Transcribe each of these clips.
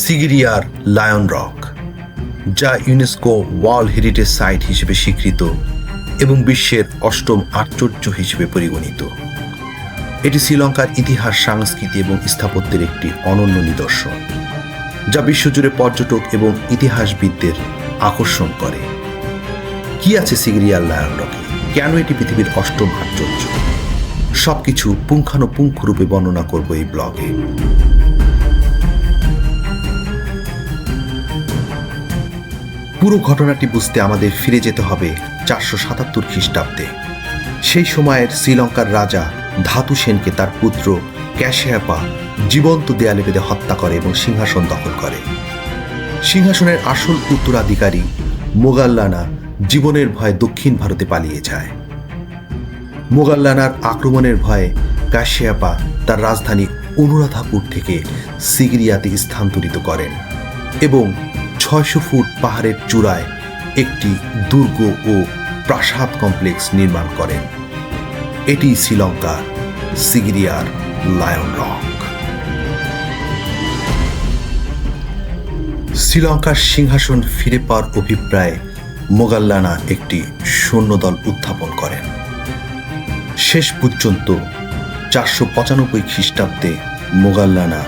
সিগিরিয়ার lion rock, যা UNESCO world heritage site হিসেবে স্বীকৃত এবং বিশ্বের অষ্টম আশ্চর্য হিসেবে পরিগণিত। এটি শ্রীলঙ্কার ইতিহাস, সংস্কৃতি এবং স্থাপত্যের একটি অনন্য নিদর্শন, যা বিশ্বজুড়ে পর্যটক এবং ইতিহাসবিদদের আকর্ষণ করে। কি আছে সিগিরিয়ার লায়ন রকে? কেন এটি পৃথিবীর অষ্টম আশ্চর্য? সবকিছু পুঙ্খানুপুঙ্খ রূপে বর্ণনা করব এই ব্লগে। পুরো ঘটনাটি বুঝতে আমাদের ফিরে যেতে হবে চারশো সাতাত্তর খ্রিস্টাব্দে। সেই সময়ের শ্রীলঙ্কার রাজা ধাতু সেনকে তার পুত্র ক্যাশিয়াপা জীবন্ত দেয়ালে বেঁধে হত্যা করে এবং সিংহাসন দখল করে। সিংহাসনের আসল উত্তরাধিকারী মোগাল্লানা জীবনের ভয়ে দক্ষিণ ভারতে পালিয়ে যায়। মোগাল্লানার আক্রমণের ভয়ে কাশিয়াপা তার রাজধানী অনুরাধাপুর থেকে সিগরিয়াতে স্থানান্তরিত করেন এবং ছয়শো ফুট পাহাড়ের চূড়ায় একটি দুর্গ ও প্রাসাদ কমপ্লেক্স নির্মাণ করেন। এটি শ্রীলঙ্কার সিগিরিয়ার লায়ন রক। শ্রীলঙ্কার সিংহাসন ফিরে পাওয়ার অভিপ্রায়ে মোগাল্লানা একটি সৈন্যদল উত্থাপন করেন। শেষ পর্যন্ত চারশো পঁচানব্বই খ্রিস্টাব্দে মোগাল্লানা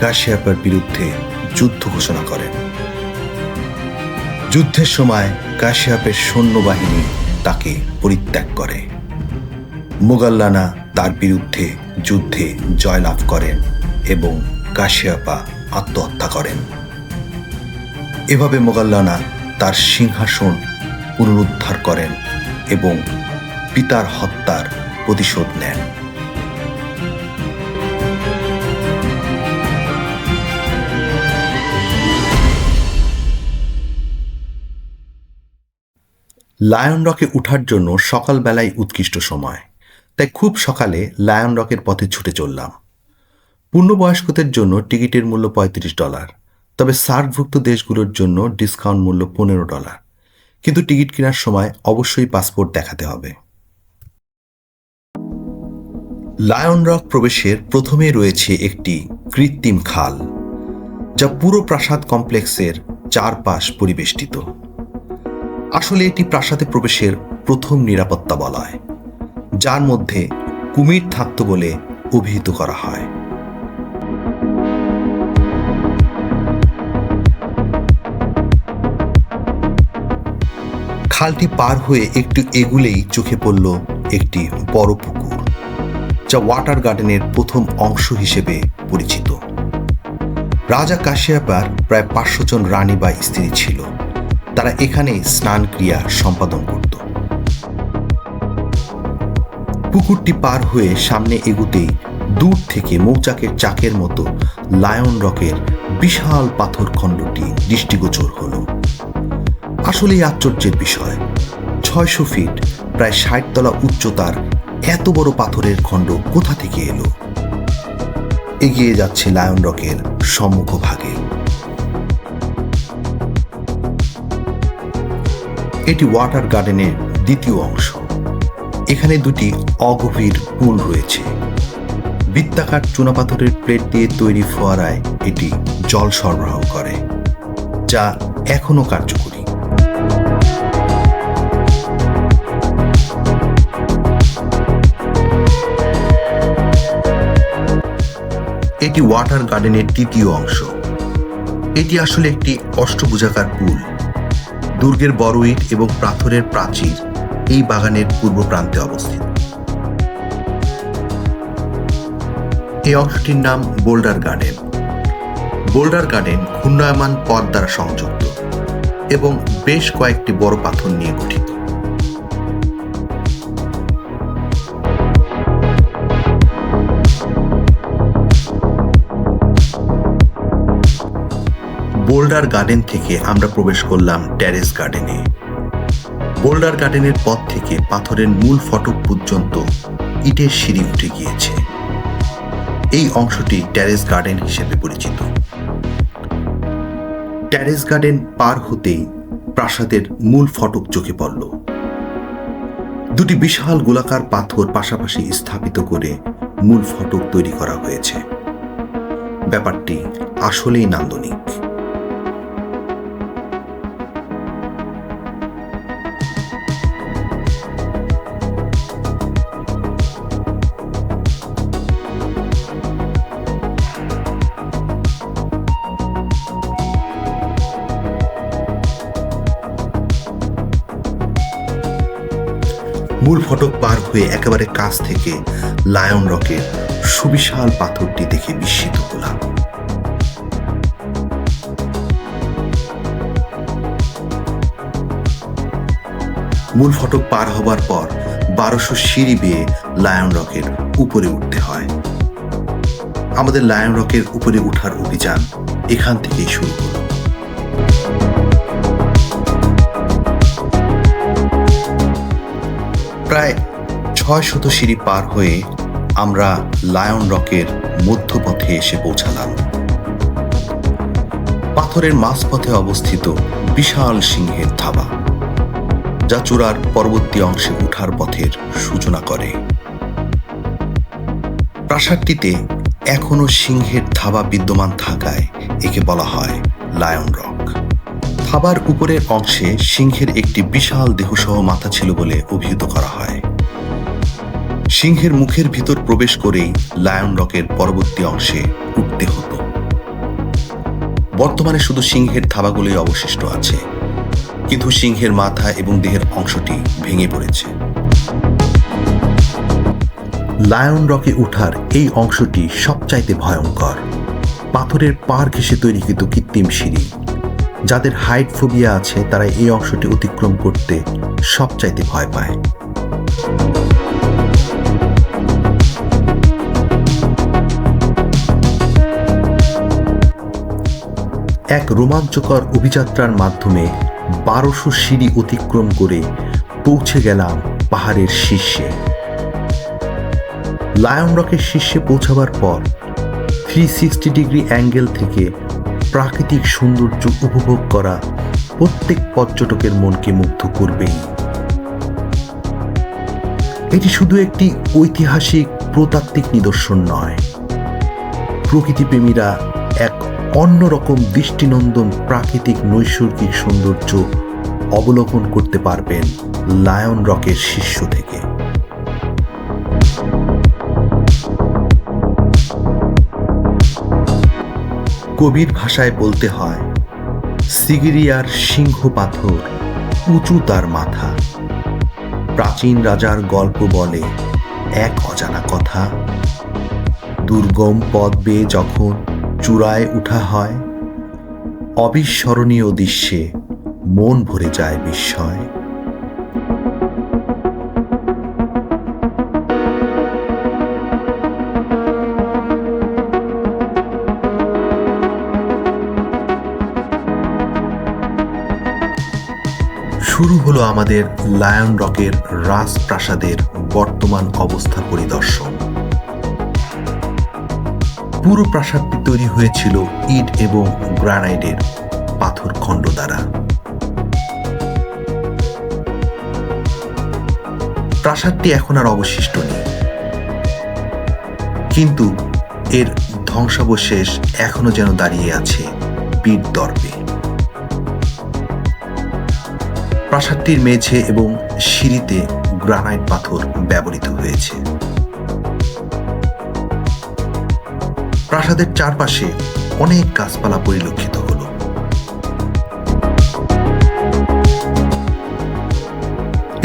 কাশিয়াপার বিরুদ্ধে যুদ্ধ ঘোষণা করেন। যুদ্ধের সময় কাশিয়াপের সৈন্যবাহিনী তাকে পরিত্যাগ করে। মোগাল্লানা তার বিরুদ্ধে যুদ্ধে জয়লাভ করেন এবং কাশিয়াপা আত্মহত্যা করেন। এভাবে মোগাল্লানা তার সিংহাসন পুনরুদ্ধার করেন এবং পিতার হত্যার প্রতিশোধ নেন। লায়ন রকে উঠার জন্য সকালবেলায় উৎকৃষ্ট সময়। তাই খুব সকালে লায়ন রকের পথে ছুটে চললাম। পূর্ণবয়স্কদের জন্য টিকিটের মূল্য পঁয়ত্রিশ ডলার, তবে সার্কভুক্ত দেশগুলোর জন্য ডিসকাউন্ট মূল্য পনেরো ডলার। কিন্তু টিকিট কেনার সময় অবশ্যই পাসপোর্ট দেখাতে হবে। লায়ন রক প্রবেশের প্রথমে রয়েছে একটি কৃত্রিম খাল, যা পুরো প্রাসাদ কমপ্লেক্সের চারপাশ পরিবেষ্টিত। আসলে এটি প্রাসাদে প্রবেশের প্রথম নিরাপত্তা বলয়, যার মধ্যে কুমির থাকত বলে অভিহিত করা হয়। খালটি পার হয়ে একটু এগুলেই চোখে পড়ল একটি বড় পুকুর, যা ওয়াটার গার্ডেনের প্রথম অংশ হিসেবে পরিচিত। রাজা কাশিয়াপার প্রায় পাঁচশো জন রানী বা স্ত্রী ছিল। তারা এখানে স্নান ক্রিয়া সম্পাদন করত। পুকুরটি পার হয়ে সামনে এগুতেই দূর থেকে মৌচাকের চাকের মতো লায়ন রকের বিশাল পাথর খণ্ডটি দৃষ্টিগোচর হল। আসলেই আশ্চর্যের বিষয়, ছয়শো ফিট, প্রায় ষাট তলা উচ্চতার এত বড় পাথরের খণ্ড কোথা থেকে এলো? এগিয়ে যাচ্ছে লায়ন রকের সম্মুখ এটি ওয়াটার গার্ডেনের দ্বিতীয় অংশ। এখানে দুটি অগভীর পুল রয়েছে। বৃত্তাকার চুনাপাথরের প্লেট দিয়ে তৈরি ফোয়ারায় এটি জল সরবরাহ করে, যা এখনও কার্যকরী। এটি ওয়াটার গার্ডেনের তৃতীয় অংশ। এটি আসলে একটি অষ্টভুজাকার পুল। দুর্গের বড় ইট এবং পাথরের প্রাচীর এই বাগানের পূর্ব প্রান্তে অবস্থিত। এই অংশটির নাম বোল্ডার গার্ডেন। বোল্ডার গার্ডেন ঘূর্ণায়মান পথ দ্বারা সংযুক্ত এবং বেশ কয়েকটি বড় পাথর নিয়ে গঠিত। বোল্ডার গার্ডেন থেকে আমরা প্রবেশ করলাম ট্যারেস গার্ডেনে। বোল্ডার গার্ডেনের পথ থেকে পাথরের মূল ফটক পর্যন্ত ইটের সিঁড়ি উঠে গিয়েছে। এই অংশটি ট্যারেস গার্ডেন হিসেবে পরিচিত। ট্যারেস গার্ডেন পার হতেই প্রাসাদের মূল ফটক চোখে পড়ল। দুটি বিশাল গোলাকার পাথর পাশাপাশি স্থাপিত করে মূল ফটক তৈরি করা হয়েছে। ব্যাপারটি আসলেই নান্দনিক। মূল ফটক পার হয়ে একেবারে কাছ থেকে লায়ন রকের সুবিশাল পাথরটি দেখে বিস্মিত হলাম। মূল ফটক পার হবার পর বারোশো সিঁড়ি বেয়ে লায়ন রকের উপরে উঠতে হয়। আমাদের লায়ন রকের উপরে উঠার অভিযান এখান থেকেই শুরু হলো। প্রায় ছয় শত সিঁড়ি পার হয়ে আমরা লায়ন রকের মধ্যপথে এসে পৌঁছালাম। পাথরের মাঝপথে অবস্থিত বিশাল সিংহের থাবা যা চূড়ার পরবর্তী অংশে উঠার পথের সূচনা করে। প্রাসাদটিতে এখনও সিংহের থাবা বিদ্যমান থাকায় একে বলা হয় লায়ন রক। থাবার উপরের অংশে সিংহের একটি বিশাল দেহসহ মাথা ছিল বলে অভিহিত করা হয়। সিংহের মুখের ভিতর প্রবেশ করেই লায়ন রকের পরবর্তী অংশে উঠতে হতো। বর্তমানে শুধু সিংহের থাবাগুলোই অবশিষ্ট আছে, কিন্তু সিংহের মাথা এবং দেহের অংশটি ভেঙে পড়েছে। লায়ন রকে উঠার এই অংশটি সবচাইতে ভয়ঙ্কর। পাথরের পার ঘেসে তৈরিকৃত কৃত্রিম সিঁড়ি যাদের হাইট ফোবিয়া আছে, তারা এই অংশটি অতিক্রম করতে সবচাইতে ভয় পায়। এক রোমাঞ্চকর অভিযাত্রার মাধ্যমে বারোশো সিঁড়ি অতিক্রম করে পৌঁছে গেলাম পাহাড়ের শীর্ষে। লায়ন রকের শীর্ষে পৌঁছাবার পর থ্রি সিক্সটি ডিগ্রি অ্যাঙ্গেল থেকে প্রাকৃতিক সৌন্দর্য উপভোগ করা প্রত্যেক পর্যটকের মনকে মুগ্ধ করবেই। এটি শুধু একটি ঐতিহাসিক প্রতাত্ত্বিক নিদর্শন নয়। প্রকৃতিপ্রেমীরা এক অন্যরকম দৃষ্টিনন্দন প্রাকৃতিক নৈসর্গিক সৌন্দর্য অবলোকন করতে পারবেন লায়ন রকের শীর্ষ থেকে। কবির ভাষায় বলতে হয়, সিগিরিয়ার সিংহ পাথর উঁচু তার মাথা। প্রাচীন রাজার গল্প বলে এক অজানা কথা। দুর্গম পথ বেয়ে যখন চূড়ায় উঠা হয়, অবিস্মরণীয় দৃশ্যে মন ভরে যায় বিস্ময়। শুরু হলো আমাদের লায়ন রকের রাজপ্রাসাদের বর্তমান অবস্থা পরিদর্শন। পুরো প্রাসাদটি তৈরি হয়েছিল ইট এবং গ্রানাইটের পাথর খণ্ড দ্বারা। প্রাসাদটি এখন আর অবশিষ্ট নেই। কিন্তু এর ধ্বংসাবশেষ এখনও যেন দাঁড়িয়ে আছে বীর দর্পে। প্রাসাদটির মেঝে এবং সিঁড়িতে গ্রানাইট পাথর ব্যবহৃত হয়েছে। প্রাসাদের চারপাশে অনেক গাছপালা পরিলক্ষিত হল।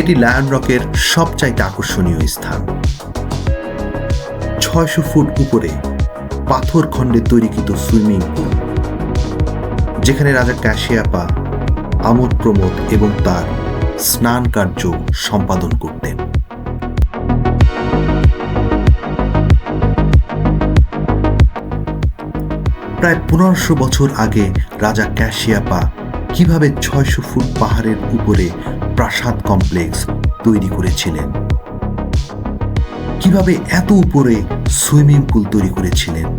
এটি লায়ন রকের সবচাইতে আকর্ষণীয় স্থান। ছয়শো ফুট উপরে পাথর খণ্ডে তৈরিকৃত সুইমিং পুল, যেখানে রাজা ক্যাশিয়াপা আমোদ প্রমোদ এবং তার স্নান কার্য সম্পাদন করতেন। প্রায় পনেরোশো বছর আগে রাজা ক্যাশিয়াপা কীভাবে ছয়শো ফুট পাহাড়ের উপরে প্রাসাদ কমপ্লেক্স তৈরি করেছিলেন? কীভাবে এত উপরে সুইমিং পুল তৈরি করেছিলেন?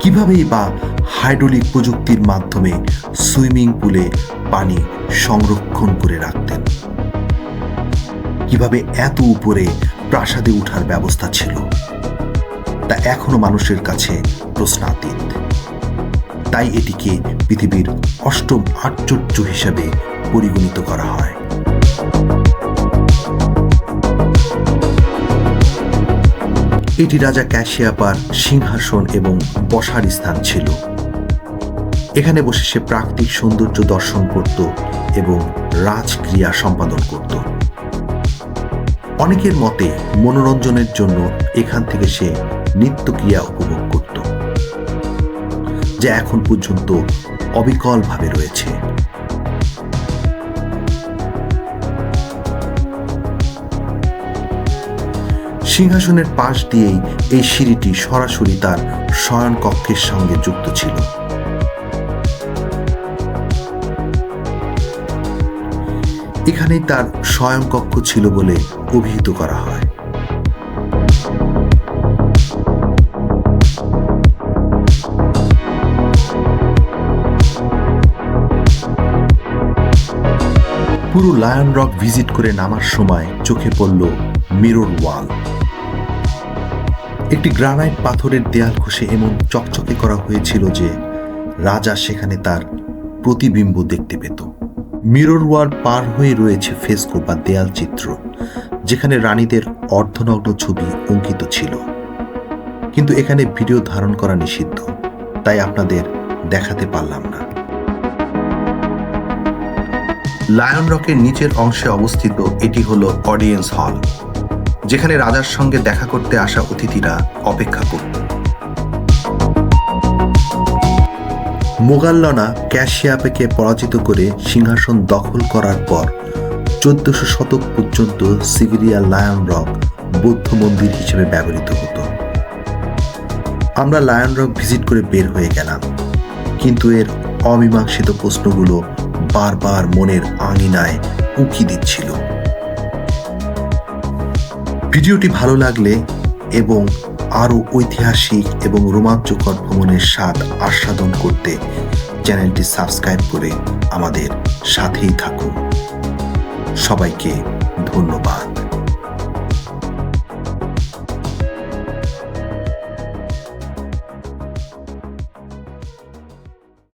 কিভাবেই বা হাইড্রোলিক প্রযুক্তির মাধ্যমে সুইমিং পুলে পানি সংরক্ষণ করে রাখতেন। কীভাবে এত উপরে প্রাসাদে উঠার ব্যবস্থা ছিল, তা এখনও মানুষের কাছে প্রশ্নাতীত। তাই এটিকে পৃথিবীর অষ্টম আশ্চর্য হিসাবে পরিগণিত করা হয়। এটি রাজা ক্যাশিয়াপার সিংহাসন এবং বসার স্থান ছিল। এখানে বসে সে প্রাকৃতিক সৌন্দর্য দর্শন করত এবং রাজক্রিয়া সম্পাদন করত। অনেকের মতে মনোরঞ্জনের জন্য এখান থেকে সে নিত্যক্রিয়া উপভোগ করত, যা এখন পর্যন্ত অবিকলভাবে রয়েছে। সিংহাসনের পাশ দিয়েই এই সিঁড়িটি সরাসরি তার শয়ন কক্ষের সঙ্গে যুক্ত ছিল। এখানেই তার স্বয়ংকক্ষ ছিল বলে অভিহিত করা হয়। পুরো লায়ন রক ভিজিট করে নামার সময় চোখে পড়ল মিরর ওয়াল। একটি গ্রানাইট পাথরের দেয়াল ঘষে এমন চকচকে করা হয়েছিল যে রাজা সেখানে তার প্রতিবিম্ব দেখতে পেত। মিরর ওয়াল পার হয়ে রয়েছে ফেস্কো বা দেয়াল চিত্র, যেখানে রানীদের অর্ধনগ্ন ছবি অঙ্কিত ছিল। কিন্তু এখানে ভিডিও ধারণ করা নিষিদ্ধ, তাই আপনাদের দেখাতে পারলাম না। লায়ন রকের নিচের অংশে অবস্থিত এটি হলো অডিয়েন্স হল, যেখানে রাজার সঙ্গে দেখা করতে আসা অতিথিরা অপেক্ষা করত। মোগাল্লনা ক্যাশিয়াপেকে পরাজিত করে সিংহাসন দখল করার পর চোদ্দশো শতক পর্যন্ত সিগিরিয়া লায়ন রক বৌদ্ধ মন্দির হিসেবে ব্যবহৃত হতো। আমরা লায়ন রক ভিজিট করে বের হয়ে গেলাম, কিন্তু এর অমীমাংসিত প্রশ্নগুলো বারবার মনের আঙিনায় উঁকি দিচ্ছিল। ভিডিওটি ভালো লাগলে এবং আরও ঐতিহাসিক এবং রোমাঞ্চকর ভ্রমণের স্বাদ আস্বাদন করতে চ্যানেলটি সাবস্ক্রাইব করে আমাদের সাথেই থাকুন। সবাইকে ধন্যবাদ।